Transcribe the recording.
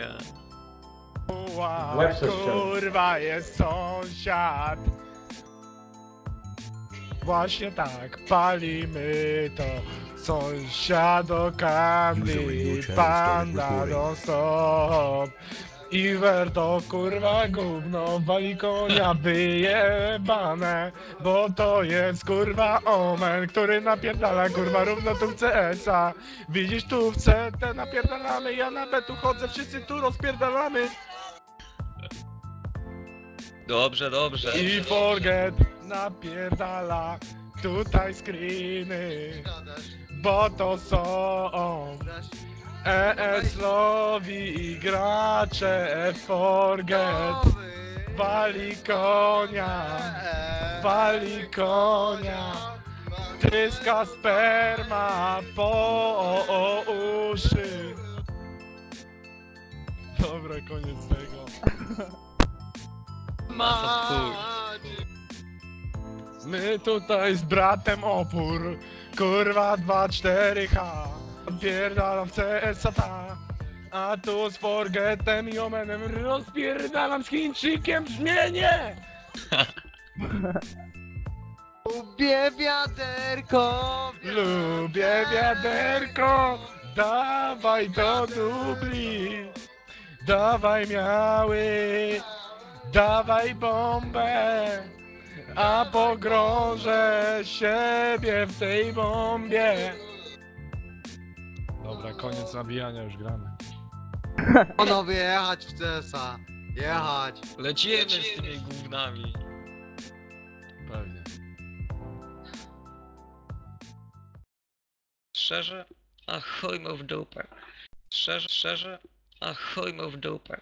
dzieje? Uła, kurwa, jest sąsiad. Właśnie tak, palimy to. Sąsiado Usually no Kamli, panda stop. Iwer to kurwa gówno, wali konia wyjebane, bo to jest kurwa omen, który napierdala kurwa równo tu w CS-a. Widzisz tu w CT napierdalamy, ja na B tu chodzę, wszyscy tu rozpierdalamy. Dobrze, dobrze. I forget napierdala tutaj screeny, bo to są ES-lowi gracze forget. Wali konia, wali konia, tryska sperma po uszy. Dobra, koniec tego. My tutaj z bratem opór, kurwa 2-4H, pierdalam w CS-a ta, a tu z Forgetem i Omenem rozpierdalam z Chińczykiem brzmienie! Lubię wiaderko. Lubię wiaderko, dawaj do dubli, dawaj miały, dawaj bombę, a pogrążę siebie w tej bombie. Dobra, koniec nabijania, już gramy. Panowie, jechać w CSa. Jechać. Lecimy z tymi gównami. Pewnie. Szczerze? A chuj mu w dupę. Szczerze, szczerze? A chuj mu w dupę.